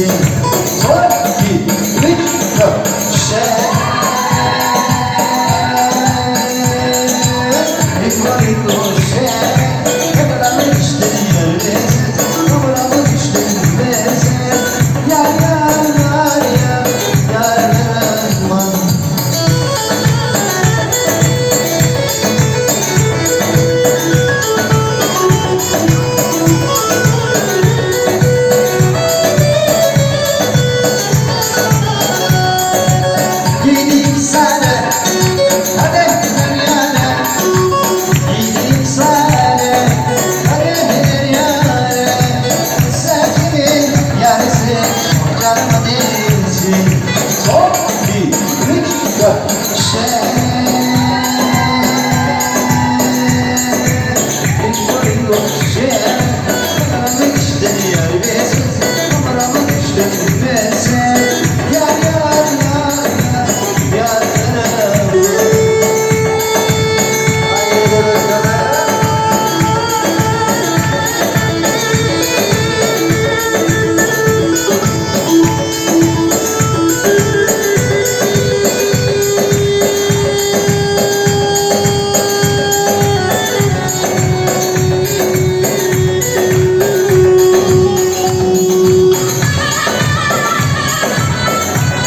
Yedi, dört, iki, üç, dört. Şer. 자.